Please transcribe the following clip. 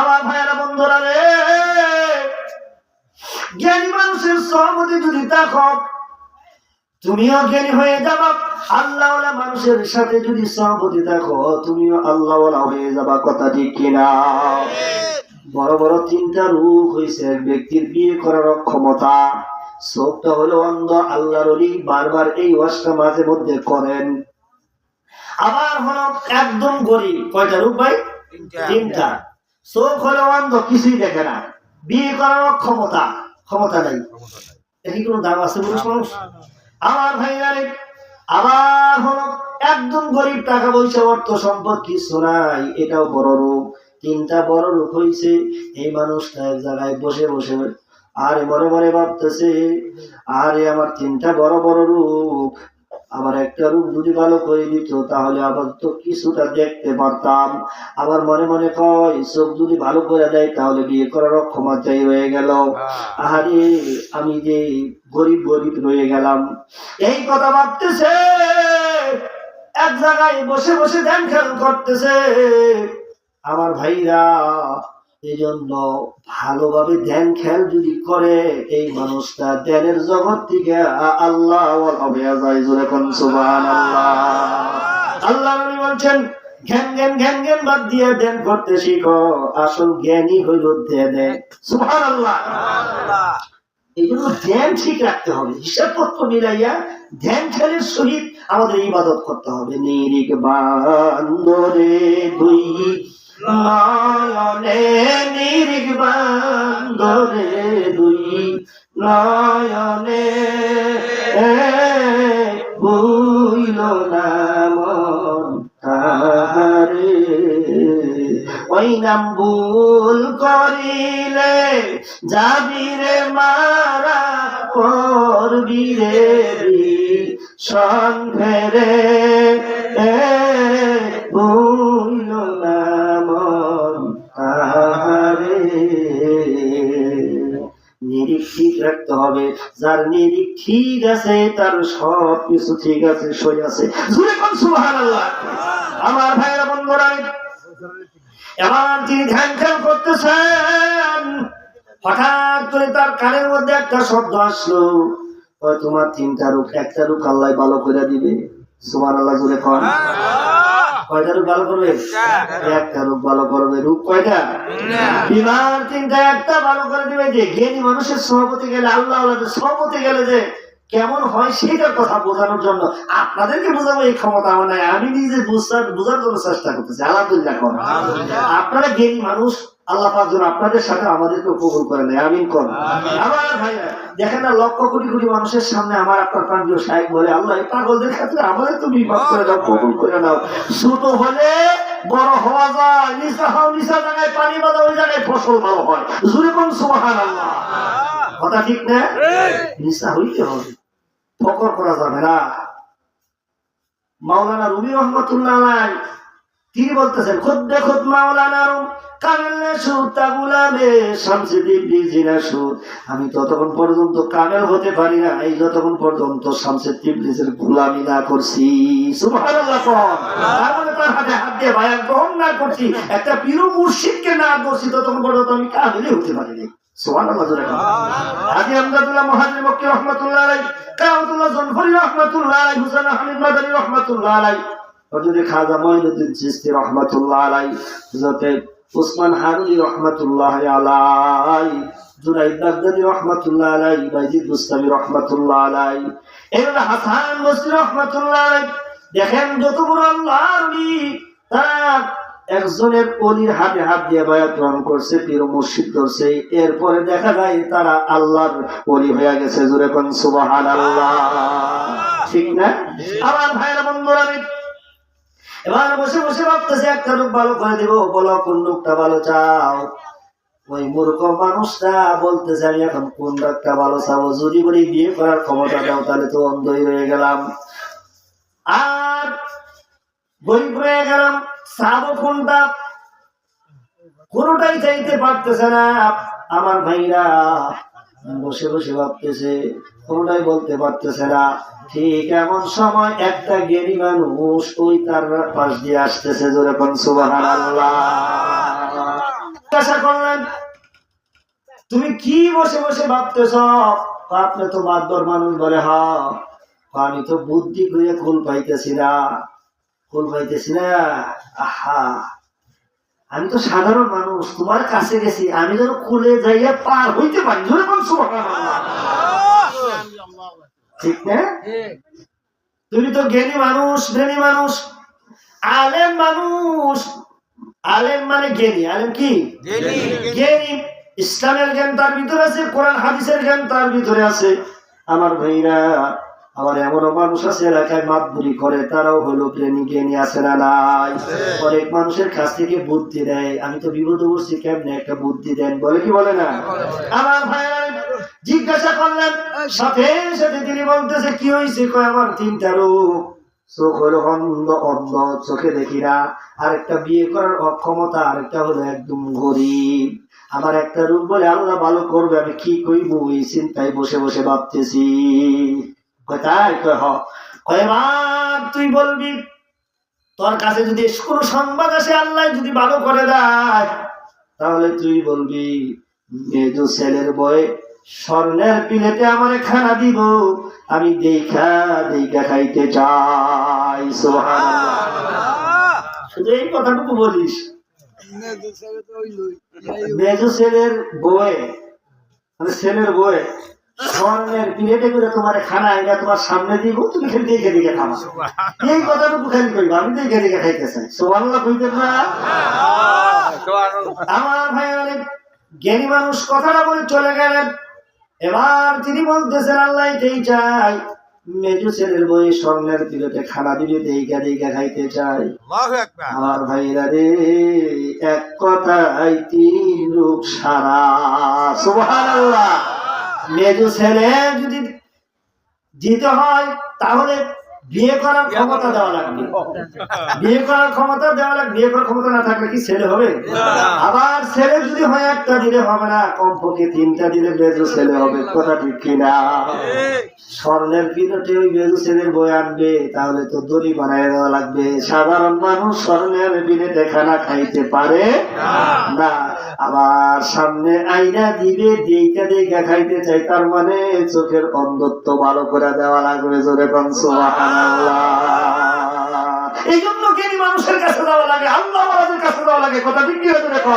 আমার ভাইয়েরা বন্ধুরা রে জ্ঞানী মানুষের সহমতি যদি দেখো তুমিও জ্ঞানী হয়ে যাবা। আল্লাহ মানুষের সাথে যদি সহমতি দেখো তুমিও আল্লাহ হয়ে যাবা কথা ঠিক কিনা? বড় বড় তিনটা রূপ হয়েছে এক ব্যক্তির বিয়ে করার ক্ষমতা চোখটা হলো অন্ধ আল্লাহর অলি বারবার এই ওয়াজটা মাঝে মধ্যে করেন। আবার হলো একদম গরিব কয়টা রূপ ভাই? তিনটা। চোখ হলো অন্ধ, কিছুই দেখে না। বিয়ে করার ক্ষমতা ক্ষমতা নাই। এটি কোনো দাম আছে পুরুষ মানুষ? আমার ভাইয়ারে আবার হলো একদম গরিব, টাকা পয়সা, অর্থ সম্পদ কিছু নাই। এটাও বড় রোগ। তিনটা বড় রোগ হয়েছে এই মানুষটা এক জায়গায় বসে বসে আরে মনে মনে ভাবতেছে, আরে আমার তিনটা বড় বড় রূপ আবার একটা রূপ যদি ভালো করে দিত তাহলে আবার তো কিছুটা দেখতে পারতাম। আবার মনে মনে কয় চোখ যদি ভালো করে দেয় তাহলে বিয়ে করার ক্ষমতাই রয়ে গেল। আরে আমি যে গরিব গরিব রয়ে গেলাম। এই কথা ভাবতেছে এক জায়গায় বসে বসে ধ্যান খেয়াল করতেছে। আমার ভাইরা এই জন্য ভালোভাবে ধ্যান খেয়াল যদি করে, এই মানুষটা ধ্যানের জগৎ থেকে আল্লাহ আল্লাহ বলছেন জ্ঞান জ্ঞান জ্ঞান জ্ঞান বাদ দিয়ে ধ্যান করতে শিখো। আসল হইল ধ্যান। আল্লাহ এই জন্য ধ্যান ঠিক রাখতে হবে। হিসাবপত্র মিলাইয়া ধ্যান খেলের সহিত আমাদের ইবাদত করতে হবে। নিরিক বান্দরে ওই ভুল করিলে যাবিরে মারা করবি রে সংঘেরে ভুল নাম ঠিক রাখতে হবে। যার নিরিখ ঠিক আছে, তার সব কিছু ঠিক আছে, সই আছে। আমার ভাইরা বন্ধুরা এবার তিনি ধ্যান ধ্যান করতেছেন, হঠাৎ করে তার কানের মধ্যে একটা শব্দ আসলো। তোমার তিনটা রূপ, একটা রূপ আল্লাহ ভালো করে দিবে? সুমান আল্লাহ জুড়ে কন। কয়টা রূপ ভালো করবে? একটা রূপ ভালো করবে। রূপ কয়টা? বিমান তিনটা, একটা ভালো করে দিবে যে জ্ঞানী মানুষের সভাপতি গেলে, আল্লাহ আল্লাহদের সভাপতি গেলে যে কেমন হয় সেটার কথা বোঝানোর জন্য আপনাদেরকে বোঝাবো এই ক্ষমতা আমার নাই। আমি নিজে বুঝার বোঝার জন্য চেষ্টা করতেছি। আলহামদুলিল্লাহ কর আপনারা জ্ঞানী মানুষ আল্লাহ পাক যেন আপনাদের সাথে আমাদেরকে কবুল করে নেয়। আমিন কর। আমার ভাইরা দেখেন না লক্ষ কোটি কোটি মানুষের সামনে আমার আপনার প্রাণীয় সাহেব বলে আল্লাহ পাগলদের ক্ষেত্রে আমাদের তো বিভাগ করে দাও কবুল করে নাও। ছোট হলে বড় হওয়া যায় নিচা হও নিচা জায়গায় পানি বাঁধা ওই জায়গায় ফসল ভালো হয়। জুড়ে কোন সুবাহান আল্লাহ। কথা ঠিক না? নিচা হইতে হবে। ফকর করা যাবে না। মাওলানা রুমি রহমতুল্লাহ আলাই তিনি বলতেছেন খুদ খুদ মাওলানা কামেল আমি ততক্ষণ পর্যন্ত কামেল হতে পারি না, এই যতক্ষণ পর্যন্ত শামসে তিবলিসের গুলামি না করছি, একটা পীর মুর্শিদকে না করছি, ততক্ষণ পর্যন্ত আমি কামেলই হতে পারিনি। হাজি আমদাদুল্লাহ মুহাজির মক্কি রহমাতুল্লাহ আলাইহি কাউতুল্লাহ জনফরি রহমাতুল্লাহ আলাইহি, হুসাইন হামিদ মাদানী রহমাতুল্লাহ আলাইহি হযরত খাজা মঈনুদ্দিন চিশতি রহমাতুল্লাহ আলাইহি হযরত উসমান হারুনি রহমাতুল্লাহ আলাইহি, জুনাইদ বাগদাদি রহমাতুল্লাহ আলাইহি বাইজিদ বুস্তামি রহমাতুল্লাহ হাসান আলাইহি। দেখেন যত বড় আল্লাহর ওলি তারা একজনের অলির হাতে হাত দিয়ে বায়াত গ্রহণ করছে, পীর মুর্শিদ ধরছে। এরপরে দেখা যায় তারা আল্লাহর অলি হয়ে গেছে। জুড়ে কোন সুবাহান আল্লাহ ঠিক না? আমার ভাইয়ের বন্ধুরা এবার বসে বসে ভাবতেছে, একটা লোক ভালো করে দিব। বলো, কোন লোকটা ভালো চাও? ওই মূর্খ মানুষটা বলতেছে, আমি এখন কোন লোকটা ভালো চাবো? যদি করে বিয়ে করার ক্ষমতা দাও, তাহলে তো অন্ধই রয়ে গেলাম। আর গরিব হয়ে গেলাম। চাবো কোনটা কোনটাই চাইতে পারতেছে না। আমার ভাইরা বসে বসে ভাবতেছে, কোনটাই বলতে পারতেছে না। ঠিক এমন সময় একটা জ্ঞানী মানুষ ওই তার পাশ দিয়ে আসতেছে যেরকম সুবাহ জিজ্ঞাসা তুমি কি বসে বসে ভাবতেছ? আপনি তো মাতবর মানুষ বলে হা আমি তো বুদ্ধি করে কুল পাইতেছি না। কুল পাইতেছি না। আহা। আমি তো সাধারণ মানুষ তোমার কাছে গেছি আমি যেন কুলে যাইয়া পার হইতে পারি। ঠিক না? তুমি তো জ্ঞানী মানুষ জ্ঞানী মানুষ আলেম মানুষ। আলেম মানে জ্ঞানী। আলেম কি? জ্ঞানী। ইসলামের জ্ঞান তার ভিতরে আছে কোরআন হাদিসের জ্ঞান তার ভিতরে আছে। আমার ভাইরা আবার এমনও মানুষ আছে এলাকায় মাতবুরি করে তারাও হলো জ্ঞানী জ্ঞানী আছে না নাই। অনেক মানুষের কাছ থেকে বুদ্ধি দেয়। আমি তো বিপদ বসছি কেমনে একটা বুদ্ধি দেন? বলে কি বলে না? আমার ভাইরা জিজ্ঞাসা করলেন সাথে সাথে তিনি বলতেছে কি হয়েছে কয় আমার তিনটা রোগ চোখ হলো অন্ধ অন্ধ চোখে দেখি না। আরেকটা বিয়ে করার অক্ষমতা আরেকটা হলো একদম গরিব। আমার একটা রূপ বলে আল্লাহ ভালো করবে আমি কি কইব? এই চিন্তায় বসে বসে ভাবতেছি। কয় তাই কয় হ কয় মা তুই বলবি তোর কাছে যদি কোনো সংবাদ আসে আল্লাহ যদি ভালো করে দেয় তাহলে তুই বলবি মেজু ছেলের বয়ে স্বর্ণের প্লেটে আমার খানা দিব আমি দেখা দেখা খাইতে চাই। শুধু এই কথাটুকু বলিস। মেজু ছেলের বয়ে মানে ছেলের বয়ে স্বর্ণের প্লেটে করে তোমার খানা এটা তোমার সামনে দিব তুমি খালি দেখে খাবা এই কথাটুকু খালি কইবা আমি দেখে খাইতে চাই কইতে না? আমার ভাই অনেক জ্ঞানী মানুষ কথাটা বলে চলে গেলেন। এবার তিনি বলতেছেন আল্লাহ এটাই চাই মেজু ছেলের বই স্বর্ণের প্লেটে খানা দিলে দেইকা দেইকা খাইতে চাই। আমার ভাইরা রে এক কথাই তিন রূপ সারা। সুবহানাল্লাহ। মেজু ছেলে যদি দিতে হয় তাহলে বিয়ে করার ক্ষমতা দেওয়া লাগবে। বিয়ে করার ক্ষমতা দেওয়া লাগবে বিয়ে করার ক্ষমতা না থাকলে কি ছেলে হবে? আবার ছেলে যদি হয় একটা দিলে হবে না কমপক্ষে তিনটা দিলে মেজু ছেলে হবে কথা ঠিক কিনা? স্বর্ণের পিনটে ওই বেজু ছেলের বই আনবে তাহলে তো দড়ি বানাই দেওয়া লাগবে। সাধারণ মানুষ স্বর্ণের বিনেটে খানা খাইতে পারে? না। আবার সামনে আইনা দিবে যেইটা দেখা খাইতে চাই তার মানে চোখের অন্ধত্ব ভালো করে দেওয়া লাগবে জোরে এই জন্য কেনি মানুষের কাছে দেওয়া লাগে, আল্লাহ কাছে দেওয়া লাগে, কথা বিক্রি হয়েছে দেখো?